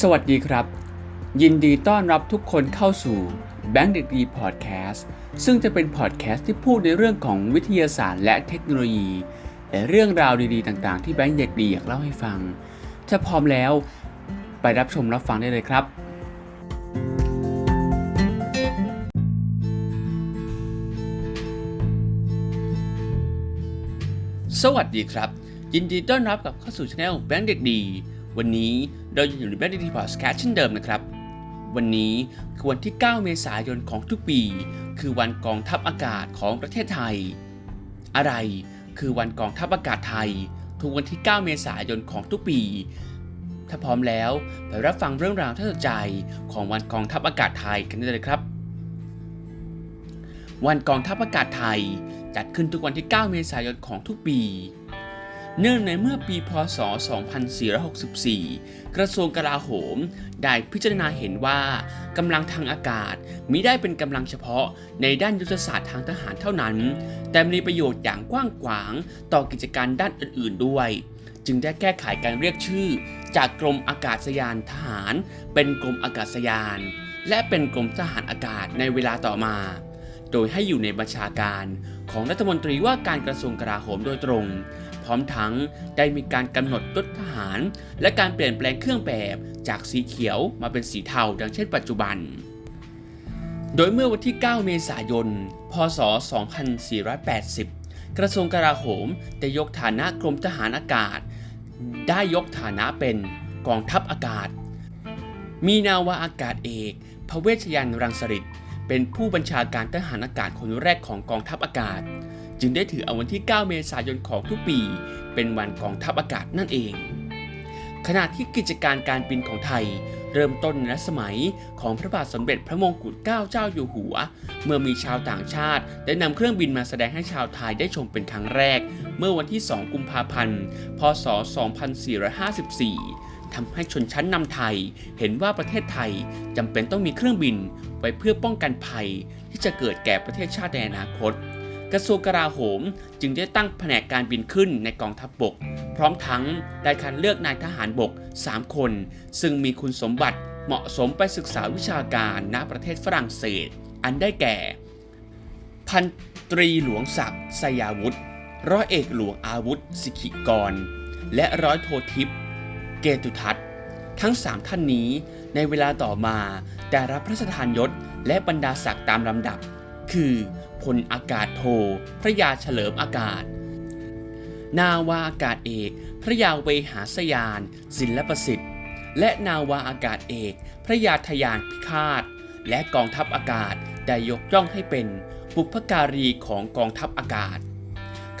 สวัสดีครับ ยินดีต้อนรับทุกคนเข้าสู่ Bank เด็กดีพอดแคสต์ซึ่งจะเป็นพอดแคสต์ที่พูดในเรื่องของวิทยาศาสตร์และเทคโนโลยี และเรื่องราวดีๆ ต่างๆ ที่แบงค์เด็กดีอยากเล่าให้ฟัง ถ้าพร้อมแล้วไปรับชมรับฟังได้เลยครับ สวัสดีครับ ยินดีต้อนรับกลับเข้าสู่ช anel แบงค์เด็กดี วันนี้เราอยู่ในแบงค์ดีพอดแคสต์เช่นเดิมนะครับ วันนี้คือวันที่ 9 เมษายนของทุกปี คือวันกองทัพอากาศของประเทศไทย อะไรคือวันกองทัพอากาศไทย ทุกวันที่ 9 เมษายนของทุกปี ถ้าพร้อมแล้วไปรับฟังเรื่องราวที่น่าสนใจของวันกองทัพอากาศไทยกันได้เลยครับ วันกองทัพอากาศไทยจัดขึ้นทุกวันที่ 9 เมษายนของทุกปี เนื่องในเมื่อปีพศ 2464 กระทรวงกลาโหม ได้พิจารณาเห็นว่ากำลังทางอากาศมิได้เป็นกำลังเฉพาะในด้านยุทธศาสตร์ทางทหารเท่านั้น แต่มีประโยชน์อย่างกว้างขวางต่อกิจการด้านอื่น ๆ ด้วย จึงได้แก้ไขการเรียกชื่อ จากกรมอากาศยานทหาร เป็นกรมอากาศยาน และเป็นกรมทหารอากาศในเวลาต่อมา โดยให้อยู่ในบัญชาการของรัฐมนตรีว่าการกระทรวงกลาโหมโดยตรง พร้อมทั้งได้มีการกำหนดยศทหาร และการเปลี่ยนแปลงเครื่องแบบจากสีเขียวมาเป็นสีเทาดังเช่นปัจจุบัน โดยเมื่อวันที่ 9 เมษายน พศ 2480 กระทรวงกลาโหมได้ยกฐานะกรมทหารอากาศ ได้ยกฐานะเป็นกองทัพอากาศ มีนาวาอากาศเอกพระเวชยันต์รังสฤษดิ์เป็นผู้บัญชาการทหารอากาศคนแรกของกองทัพอากาศ จึงได้ถือเอาวันที่ 9 เมษายนของทุกปี เป็นวันกองทัพอากาศนั่นเอง ขณะที่กิจการการบินของไทย เริ่มต้นในสมัยของพระบาทสมเด็จพระมงกุฎเกล้าเจ้าอยู่หัว เมื่อมีชาวต่างชาติ ได้นำเครื่องบินมาแสดงให้ชาวไทยได้ชมเป็นครั้งแรก เมื่อวันที่ 2 กุมภาพันธ์ พศ 2454ทำให้ชนชั้นนำไทยเห็นว่าประเทศไทยจำเป็นต้องมีเครื่องบิน ไว้เพื่อป้องกันภัยที่จะเกิดแก่ประเทศชาติในอนาคต กระทรวงกลาโหมจึงได้ตั้งแผนกการบินขึ้นในกองทัพบบก พร้อมทั้งได้คัดเลือกนายทหารบก 3 คน ซึ่งมีคุณสมบัติเหมาะสมไปศึกษาวิชาการณประเทศฝรั่งเศส อันได้แก่ พันตรีหลวงศักดิ์สยาวุธ ร้อยเอกหลวงอาวุธ สิขิกร และร้อยโททิพย์เกตุทัศน์ทั้ง 3 ท่านนี้ในเวลาต่อมาได้รับพระราชทานยศและบรรดาศักดิ์ตามลำดับ คือพลอากาศโท พระยาเฉลิมอากาศ นาวาอากาศเอก พระยาเวหาสยาน ศิลปสิทธิ์ และนาวาอากาศเอก พระยาทยานพิฆาต และกองทัพอากาศได้ยกย่องให้เป็นบุพการีของกองทัพอากาศ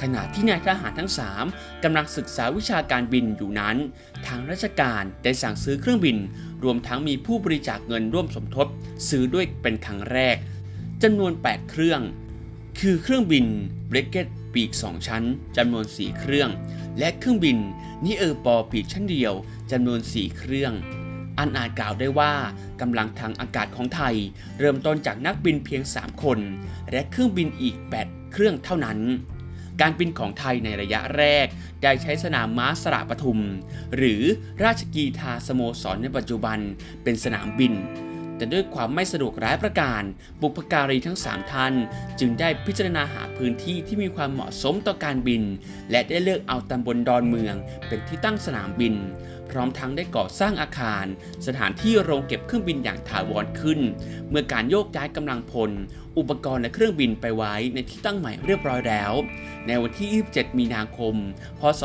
ขณะที่นายทหารทั้ง 3กำลังศึกษาวิชาการบินอยู่นั้น ทางราชการได้สั่งซื้อเครื่องบิน รวมทั้งมีผู้บริจาคเงินร่วมสมทบ ซื้อด้วยเป็นครั้งแรก จำนวน 8 เครื่อง คือเครื่องบินเบรกเกตปีก 2 ชั้นจำนวน 4 เครื่อง และเครื่องบินนิเออร์ปอปีกชั้นเดียวจำนวน 4 เครื่อง อันอาจกล่าวได้ว่ากำลังทางอากาศของไทย เริ่มต้นจากนักบินเพียง 3 คน และเครื่องบินอีก 8 เครื่องเท่านั้น การบินของไทยในระยะแรก ได้ใช้สนามม้าสระปทุม หรือราชกีทาสโมสรในปัจจุบันเป็นสนามบิน แต่ด้วยความไม่สะดวกร้ายประการ บุพการีทั้ง 3 ท่าน จึงได้พิจารณาหาพื้นที่ที่มีความเหมาะสมต่อการบิน และได้เลือกเอาตำบลดอนเมือง เป็นที่ตั้งสนามบิน พร้อมทั้งได้ก่อสร้างอาคาร สถานที่โรงเก็บเครื่องบินอย่างถาวรขึ้น เมื่อการโยกย้ายกำลังพล อุปกรณ์และเครื่องบินไปไว้ในที่ตั้งใหม่เรียบร้อยแล้ว ในวันที่ 27 มีนาคม พศ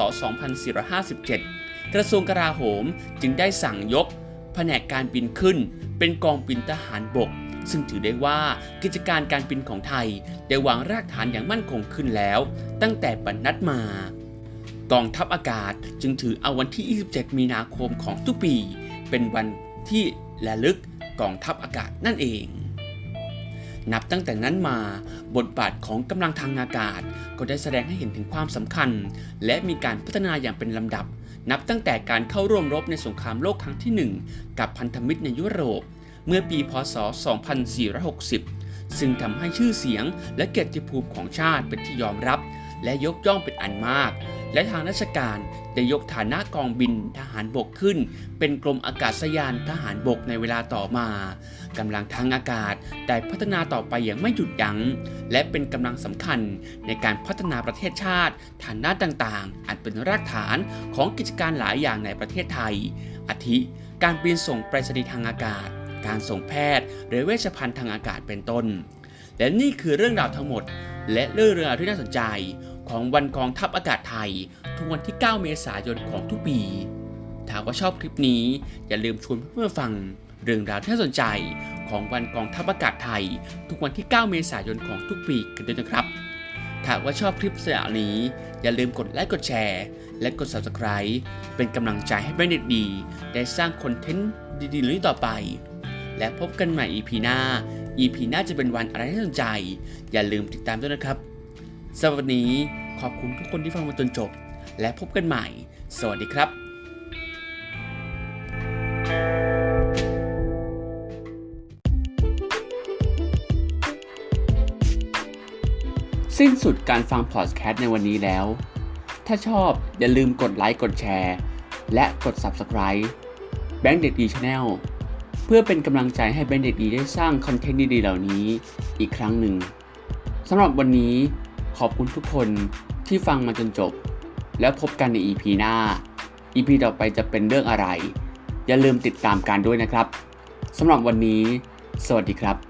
2457 กระทรวงกลาโหมจึงได้สั่งยก แผนกการบินขึ้น เป็นกองบินทหารบก ซึ่งถือได้ว่ากิจการการบินของไทย ได้วางรากฐานอย่างมั่นคงขึ้นแล้ว ตั้งแต่ปันนัดมากองทัพอากาศจึงถือเอาวันที่ 27 มีนาคมของทุกปี เป็นวันที่ระลึกกองทัพอากาศนั่นเอง นับตั้งแต่นั้นมาบทบาทของกำลังทางอากาศ ก็ได้แสดงให้เห็นถึงความสำคัญ และมีการพัฒนาอย่างเป็นลำดับ นับตั้งแต่การเข้าร่วมรบในสงครามโลกครั้งที่ 1 กับพันธมิตรในยุโรป เมื่อปีพศ 2460 ซึ่งทำให้ชื่อเสียงและเกียรติภูมิของชาติเป็นที่ยอมรับ และยกย่องเป็นอันมาก และทางราชการได้ยกฐานะกองบินทหารบกขึ้น เป็นกรมอากาศยานทหารบกในเวลาต่อมากำลังทางอากาศได้พัฒนาต่อไปอย่างไม่หยุดยัง้ง และเป็นกำลังสำคัญในการพัฒนาประเทศชาติฐานด้านต่างๆ อันเป็นรากฐานของกิจการหลายอย่างในประเทศไทย อาทิ การบินส่งไปรษณีย์ทางอากาศ การส่งแพทย์ หรือเวชภัณฑ์ทางอากาศเป็นต้น และนี่คือเรื่องราวทั้งหมด และเรื่องราวที่น่าสนใจ ของวันกองทัพอากาศไทย ทุกวันที่ 9 เมษายนของทุกปี ถ้าว่าชอบคลิปนี้อย่าลืมชวนเพื่อนๆฟัง เรื่องราวที่น่าสนใจของวันกองทัพอากาศไทย ทุกวันที่ 9 เมษายนของทุกปีกันด้วยนะครับ ถ้าว่าชอบคลิปเสียงนี้ อย่าลืมกดไลค์กดแชร์ และกด subscribe เป็นกำลังใจให้แบรนด์เด็ดดี ได้สร้างคอนเทนต์ดีๆนี้ต่อไป และพบกันใหม่ EP หน้า EP หน้าจะเป็นวันอะไรที่สนใจ อย่าลืมติดตามด้วยนะครับสำหรับวันนี้ ขอบคุณทุกคนที่ฟังมาจนจบ และพบกันใหม่ สวัสดีครับสิ้นสุดการฟังพอดแคสต์ในวันนี้แล้ว ถ้าชอบอย่าลืมกดไลค์ กดแชร์ และกด Subscribe แบงค์เด็กดีชาแนลเพื่อเป็นกำลังใจให้แบงค์เด็กดีได้สร้างคอนเทนต์ดีๆเหล่านี้อีกครั้งหนึ่งสำหรับวันนี้ ขอบคุณทุกคนที่ฟังมาจนจบ แล้วพบกันใน EP หน้า EP ต่อไปจะเป็นเรื่องอะไร อย่าลืมติดตามการด้วยนะครับสำหรับวันนี้ สวัสดีครับ